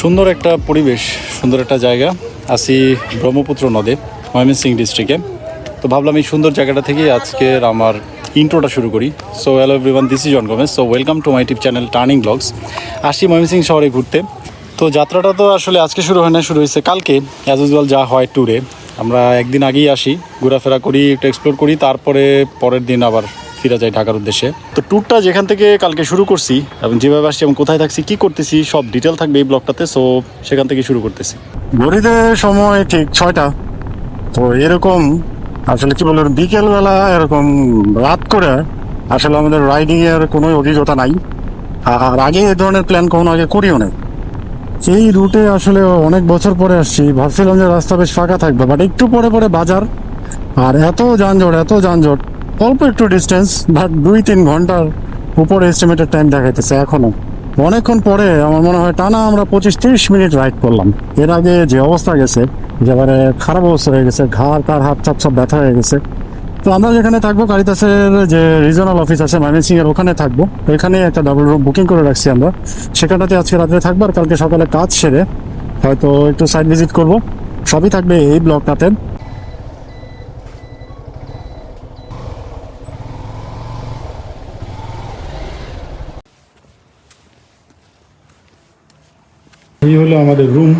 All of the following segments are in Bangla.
সুন্দর একটা পরিবেশ, সুন্দর একটা জায়গা। আছি ব্রহ্মপুত্র নদে ময়মনসিং ডিস্ট্রিক্টে তো ভাবলাম এই সুন্দর জায়গাটা থেকে আজকের আমার ইন্ট্রোটা শুরু করি। So hello everyone this is John so welcome to my tip channel turning vlogs আসছি ময়মনসিং শহরে ঘুরতে। তো যাত্রাটা তো আসলে আজকে শুরু হয় না, শুরু হয়েছে কালকে। অ্যাজ ইউজুয়াল যা হয় ট্যুরে আমরা একদিন আগেই আসি, ঘোরাফেরা করি, একটু এক্সপ্লোর করি, তারপরে পরের দিন আবার ফিরে যাই ঢাকার উদ্দেশ্যে। তো ট্যুরটা যেখান থেকে কালকে শুরু করছি এবং যেভাবে আসছি এবং কোথায় থাকছি কি করতেছি সব ডিটেল থাকবে এই ব্লগটাতে সো সেখান থেকে শুরু করতেছি। ঘড়িতে সময় ঠিক ছয়টা। তো এরকম আসলে কি বলব বিকেলবেলা এরকম রাত করে আসলে আমাদের রাইডিং এর কোনো অভিজ্ঞতা নাই। আর আগে এ ধরনের প্ল্যান কখনো আগে করিও নাই। এই রুটে আসলে অনেক বছর পরে আসছি। ভাবছিলাম যে রাস্তা বেশ ফাঁকা থাকবে বাট একটু পরে পরে বাজার। আর এত যানজট এত যানজট। অল্প একটু ডিস্টেন্স বাট দুই তিন ঘণ্টার উপরে এস্টিমেটেড টাইম দেখাইতেছে এখনও। অনেকক্ষণ পরে আমার মনে হয় টানা আমরা পঁচিশ তিরিশ মিনিট রাইড করলাম। এর আগে যে অবস্থা গেছে একেবারে খারাপ অবস্থা হয়ে গেছে, ঘাড়, কার হাত, চাপ সব ব্যথা হয়ে গেছে। তো আমরা যেখানে থাকব কারিতাসের যে রিজনাল অফিস আছে ময়মনসিং এর ওখানে থাকব। তো এখানে একটা ডাবল রুম বুকিং করে রাখছি আমরা। সেখানটাতে আজকে রাত্রে থাকব আর কালকে সকালে কাজ সেরে হয়তো একটু সাইড ভিজিট করব। সবই থাকবে এই ব্লকটাতে। এই হলো আমাদের রুম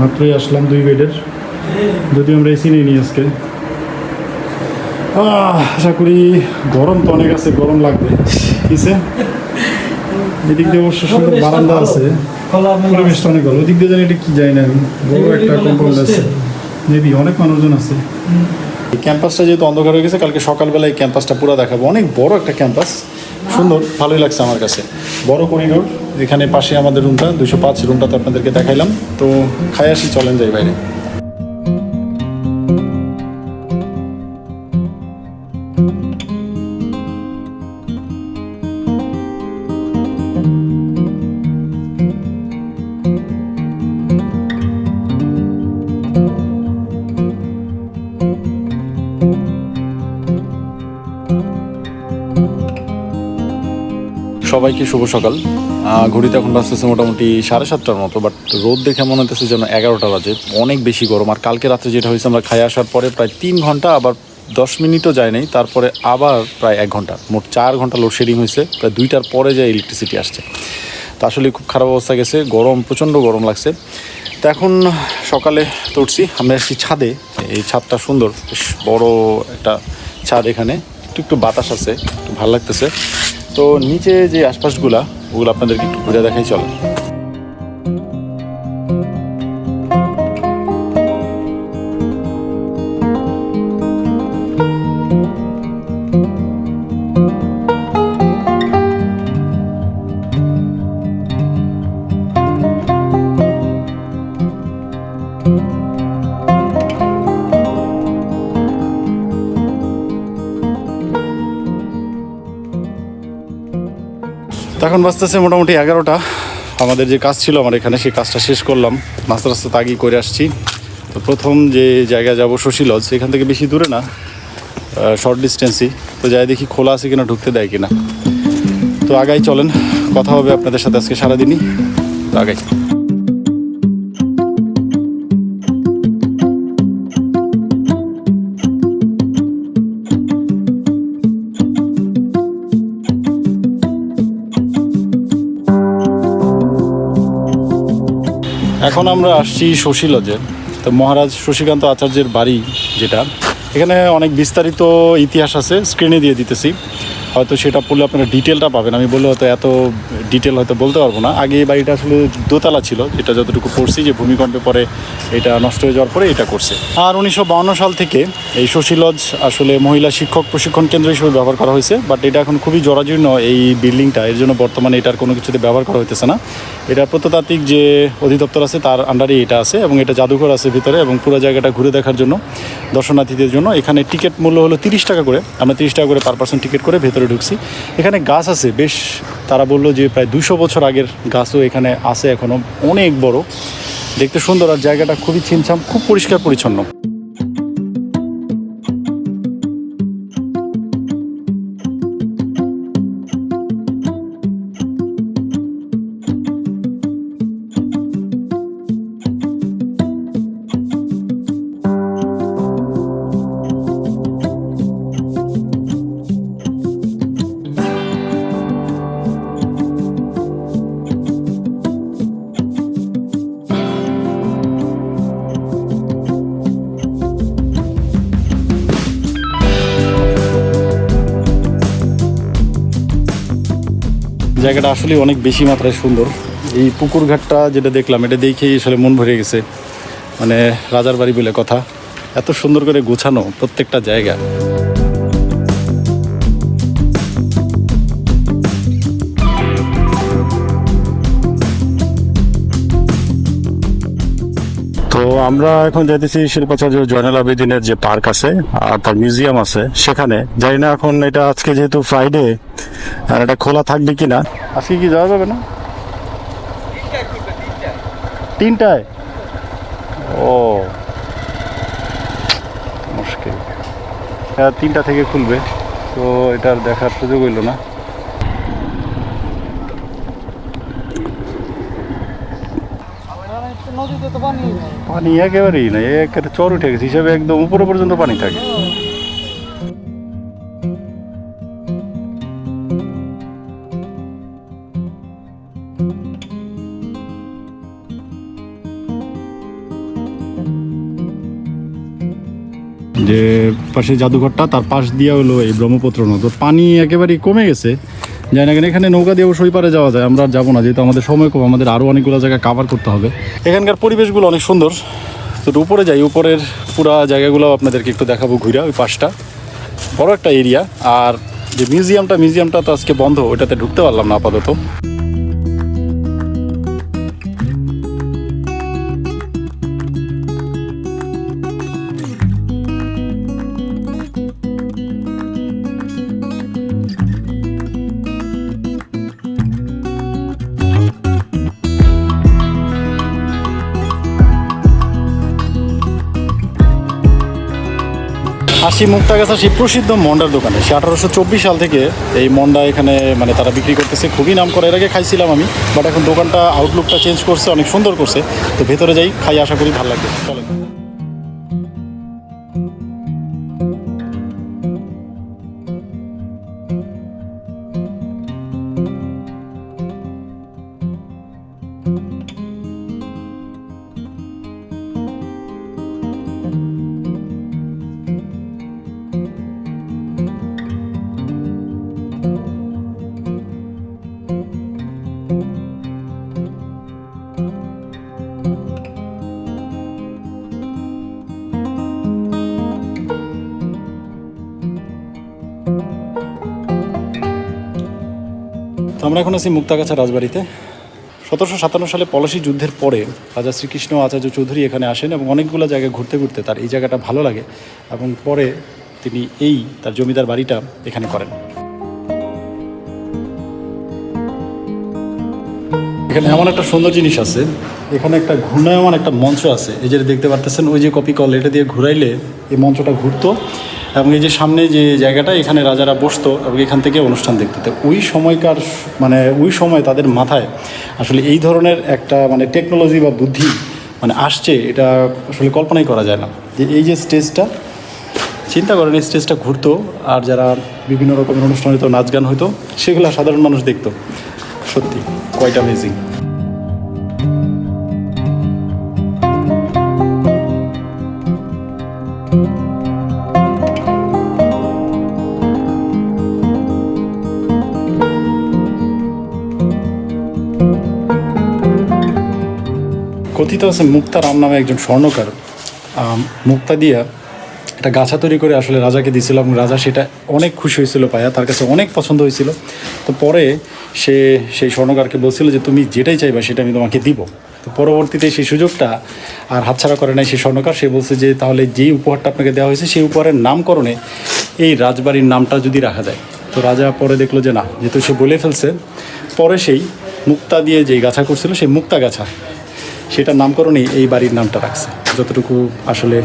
মাত্রই আসলাম দুই বেডের যদি আমরা এসি নিয়ে নিই আজকে আশা করি গরম তো অনেক আছে গরম লাগবে। কিসে? এদিক দিয়ে অবশ্য সুন্দর বারান্দা আছে। পরিবেশটা অনেক ভালো। ওদিক দিয়ে জানি এটা কি জানি না আমি বড় একটা কম্পাউন্ড আছে। মেবি অনেক মানুষজন আছে। এই ক্যাম্পাসটা যেহেতু অন্ধকার হয়ে গেছে কালকে সকালবেলা এই ক্যাম্পাসটা পুরো দেখাবো। অনেক বড় একটা ক্যাম্পাস সুন্দর ভালোই লাগছে আমার কাছে। বড় করিডোর। যেখানে পাশে আমাদের রুমটা দুশো পাঁচ রুমটা তো আপনাদেরকে দেখাইলাম। তো খাই আসি, চলেন যাই বাইরে। সবাইকে শুভ সকাল। ঘড়িতে এখন বাজতেছে মোটামুটি সাড়ে সাতটার মতো বাট রোদ দেখে মনে হতেছে যেন এগারোটা বাজে, অনেক বেশি গরম। আর কালকে রাত্রে যেটা হয়েছে, আমরা খাই আসার পরে প্রায় তিন ঘণ্টা, আবার দশ মিনিটও যায় নাই, তারপরে আবার প্রায় এক ঘণ্টা, মোট চার ঘণ্টা লোডশেডিং হয়েছে, প্রায় দুইটার পরে যে ইলেকট্রিসিটি আসছে। তো আসলে খুব খারাপ অবস্থা গেছে, গরম, প্রচণ্ড গরম লাগছে। তো এখন সকালে তো উঠছি, আমরা এসেছি ছাদে, এই ছাদটা সুন্দর, বেশ বড় একটা ছাদ এখানে, একটু একটু বাতাস আছে, একটু ভালো লাগতেছে। তো নিচে যে আশপাশগুলা ওগুলো আপনাদেরকে একটু ঘুরে দেখাই চলো। তো এখন বাজতেছে মোটামুটি এগারোটা। আমাদের যে কাজ ছিল, আমার এখানে সেই কাজটা শেষ করলাম। নাস্তা রাস্তা তাগি করে আসছি। তো প্রথম যে জায়গায় যাব শশী লজ এখান থেকে বেশি দূরে না শর্ট ডিস্টেন্সই তো যাই দেখি খোলা আছে কিনা, ঢুকতে দেয় কিনা। তো আগাই চলেন, কথা হবে আপনাদের সাথে আজকে সারাদিনই। তো আগাই। এখন আমরা আসছি শশী লজে তো মহারাজ শশীকান্ত আচার্যের বাড়ি যেটা। এখানে অনেক বিস্তারিত ইতিহাস আছে স্ক্রিনে দিয়ে দিতেছি। হয়তো সেটা পড়লে আপনারা ডিটেলটা পাবেন। আমি বললে হয়তো এত ডিটেল হয়তো বলতে পারব না। আগে এই বাড়িটা আসলে দোতলা ছিল, যেটা যতটুকু পড়ছি যে ভূমিকম্পে পরে এটা নষ্ট হয়ে যাওয়ার পরে এটা করছে। আর উনিশশো সাল থেকে এই শশী লজ আসলে মহিলা শিক্ষক প্রশিক্ষণ কেন্দ্র হিসেবে ব্যবহার করা হয়েছে বাট এটা এখন খুবই জরাজীর্ণ এই বিল্ডিংটা এর জন্য বর্তমানে এটার কোনো কিছুতে ব্যবহার করা হইতেছে না। এটা প্রত্নতাত্ত্বিক যে অধিদপ্তর আছে, তার আন্ডারে এটা আছে এবং এটা জাদুঘর আছে ভিতরে এবং পুরো জায়গাটা ঘুরে দেখার জন্য, দর্শনার্থীদের জন্য। এখানে টিকিট মূল্য হলো তিরিশ টাকা করে। আমরা তিরিশ টাকা করে পার পার্সন টিকিট করে ভেতরে ঢুকছি। এখানে গাছ আছে, বেশ, তারা বলল যে প্রায় দুশো বছর আগের গাছও এখানে আছে এখনও অনেক বড়। দেখতে সুন্দর আর জায়গাটা খুবই ছিমছাম, খুব পরিষ্কার পরিচ্ছন্ন। জায়গাটা আসলে অনেক বেশি মাত্রায় সুন্দর। এই পুকুর ঘাটটা যেটা দেখলাম, এটা দেখেই আসলে মন ভরে গেছে। মানে রাজার বাড়ি বলে কথা। এত সুন্দর করে গোছানো প্রত্যেকটা জায়গা। তো আমরা এখন যাইতেছি শিল্পাচার্য জয়নাল আবেদিনের যে পার্ক আছে, আর তার মিউজিয়াম আছে সেখানে। জানি না এখন এটা আজকে যেহেতু ফ্রাইডে আর এটা খোলা থাকবে কিনা। আজকে কি যাওয়া যাবে না? তিনটায়? ও, মুশকিল। হ্যাঁ তিনটা থেকে খুলবে। তো এটার দেখার সুযোগ হইল না। নদীতে তো পানি পানি একেবারেই না একেবারে চর উঠে গেছে, হিসাবে একদম উপরে পর্যন্ত পানি থাকে। যে পাশে জাদুঘরটা, তার পাশ দিয়ে হলো এই ব্রহ্মপুত্র নদ। পানি একেবারেই কমে গেছে। জানি না কেন, এখানে নৌকা দিয়ে অবশ্যই পারে যাওয়া যায়, আমরা আর যাব না, যেহেতু আমাদের সময় কম, আমাদের আরও অনেকগুলো জায়গা কাভার করতে হবে। এখানকার পরিবেশগুলো অনেক সুন্দর। তো উপরে যাই, উপরের পুরা জায়গাগুলো আপনাদেরকে একটু দেখাবো ঘুরা, ওই পাশটা। বড় একটা এরিয়া আর যে মিউজিয়ামটা মিউজিয়ামটা তো আজকে বন্ধ ওটাতে ঢুকতে পারলাম না আপাতত। আসি মুক্তাগাছা সেই প্রসিদ্ধ মন্ডার দোকানে। সে আঠারোশো চব্বিশ সাল থেকে এই মন্ডা এখানে মানে তারা বিক্রি করতেছে, খুবই নাম করে। এর আগে খাইছিলাম আমি বাট এখন দোকানটা আউটলুকটা চেঞ্জ করছে, অনেক সুন্দর করছে। তো ভেতরে যাই, খাই, আশা করি ভালো লাগবে। চলেন। আমরা এখন আছি মুক্তাগাছা রাজবাড়িতে। সতেরোশো সাতান্ন সালে পলাশী যুদ্ধের পরে রাজা শ্রীকৃষ্ণ আচার্য চৌধুরী এখানে আসেন এবং অনেকগুলো জায়গায় ঘুরতে ঘুরতে তার এই জায়গাটা ভালো লাগে এবং পরে তিনি এই তার জমিদার বাড়িটা এখানে করেন। এখানে এমন একটা সুন্দর জিনিস আছে, এখানে একটা ঘূর্ণায়মান একটা মঞ্চ আছে, এই যে দেখতে পারতেছেন, ওই যে কপি কল, এটা দিয়ে ঘুরাইলে এই মঞ্চটা ঘুরতো। এবং এই যে সামনে যে জায়গাটা, এখানে রাজারা বসতো এবং এখান থেকে অনুষ্ঠান দেখতো। তো ওই সময়কার মানে ওই সময় তাদের মাথায় আসলে এই ধরনের একটা মানে টেকনোলজি বা বুদ্ধি মানে আসছে, এটা আসলে কল্পনাই করা যায় না। যে এই যে স্টেজটা, চিন্তা করেন এই স্টেজটা ঘুরতো, আর যারা বিভিন্ন রকমের অনুষ্ঠান হতো নাচ গান হতো সেগুলো সাধারণ মানুষ দেখতো। সত্যি কোয়াইট অ্যামেজিং কথিত আছে মুক্তা রাম নামে একজন স্বর্ণকার মুক্তা দিয়া একটা গাছা তৈরি করে আসলে রাজাকে দিয়েছিল এবং রাজা সেটা অনেক খুশি হয়েছিল পায়া, তার কাছে অনেক পছন্দ হয়েছিল। তো পরে সে সেই স্বর্ণকারকে বলছিল যে, তুমি যেটাই চাইবা সেটা আমি তোমাকে দিব। তো পরবর্তীতে সেই সুযোগটা আর হাতছাড়া করে নাই সেই স্বর্ণকার। সে বলছে যে, তাহলে যেই উপহারটা আপনাকে দেওয়া হয়েছে সেই উপহারের নামকরণে এই রাজবাড়ির নামটা যদি রাখা যায়। তো রাজা পরে দেখল যে, না, যেহেতু সে বলে ফেলছে। পরে সেই মুক্তা দিয়ে যেই গাছা করছিল, সেই মুক্তা গাছা সেটার নামকরণেই এই বাড়ির নামটা রাখছে যতটুকু আসলে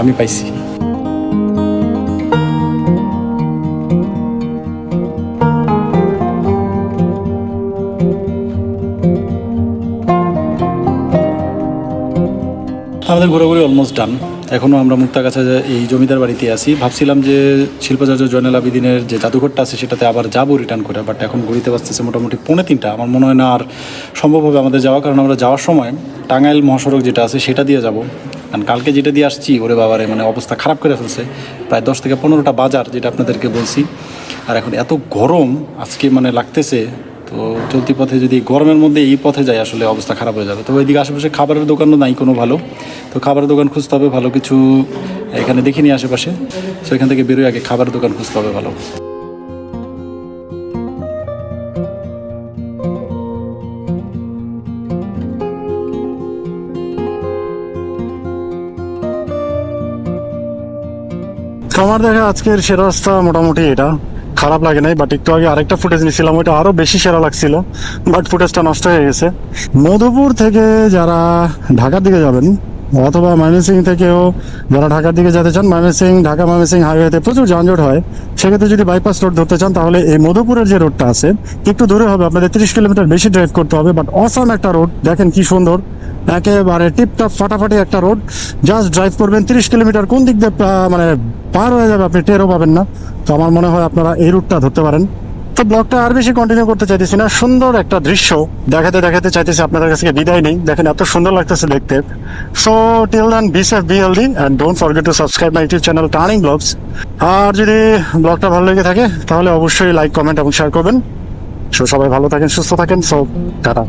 আমি পাইছি। আমাদের ঘোরাঘুরি অলমোস্ট ডান এখনও আমরা মুক্তাগাছা এই জমিদার বাড়িতে আছি। ভাবছিলাম যে শিল্পাচার্য জয়নাল আবিদিনের যে জাদুঘরটা আছে সেটাতে আবার যাব রিটার্ন করে বাট এখন ঘুরিতে বাঁচতেছে মোটামুটি পৌনে তিনটা। আমার মনে হয় না আর সম্ভব হবে আমাদের যাওয়া, কারণ আমরা যাওয়ার সময় টাঙ্গাইল মহাসড়ক যেটা আছে সেটা দিয়ে যাব। কারণ কালকে যেটা দিয়ে আসছি, ওরে বাবারে মানে অবস্থা খারাপ করে ফেলছে। প্রায় দশ থেকে পনেরোটা বাজার, যেটা আপনাদেরকে বলছি। আর এখন এত গরম, আজকে মানে লাগতেছে তো চলতি পথে যদি গরমের মধ্যে এই পথে যায়, আসলে অবস্থা খারাপ হয়ে যাবে। তো ওইদিকে আশেপাশে খাবারের দোকানও নাই, কোনো ভালো। তো খাবারের দোকান খুঁজতে হবে, ভালো কিছু এখানে দেখিনি আশেপাশে। তো এখান থেকে বেরোয় আগে খাবারের দোকান খুঁজতে হবে, ভালো। আমার দেখা আজকের সেরা রাস্তা মোটামুটি এটা। খারাপ লাগে নাই বাট একটু আগে আরেকটা ফুটেজ নিয়েছিলাম, ওইটা আরও বেশি সেরা লাগছিল বাট ফুটেজটা নষ্ট হয়ে গেছে। মধুপুর থেকে যারা ঢাকার দিকে যাবেন অথবা ময়মনসিং থেকেও যারা ঢাকার দিকে যেতে চান ময়মনসিং ঢাকা ময়মনসিং হাইওয়েতে প্রচুর যানজট হয়। সেক্ষেত্রে যদি বাইপাস রোড ধরতে চান, তাহলে এই মধুপুরের যে রোডটা আছে, একটু দূরে হবে, আপনাদের তিরিশ কিলোমিটার বেশি ড্রাইভ করতে হবে বাট অসাম একটা রোড দেখেন কি সুন্দর। একেবারে টিপটপ ফাটাফাটি একটা রোড জাস্ট ড্রাইভ করবেন তিরিশ কিলোমিটার, কোন দিক দিয়ে মানে পার হয়ে যাবে, আপনি টেরও পাবেন না। তো আমার মনে হয় আপনারা এই রুটটা ধরতে পারেন। তো ব্লগটা আর বেশি কন্টিনিউ করতে চাইতেছি না। সুন্দর একটা দৃশ্য। দেখাতে দেখাতে চাইতেছি, আপনাদের কাছে বিদায় নেই? দেখেন, এত সুন্দর লাগতেছে দেখতে। So till then be safe be healthy and don't forget to subscribe my YouTube channel turning vlogs আর যদি ব্লগটা ভালো লেগে থাকে, তাহলে অবশ্যই লাইক কমেন্ট এবং শেয়ার করবেন। সো সবাই ভালো থাকেন, সুস্থ থাকেন। So tata.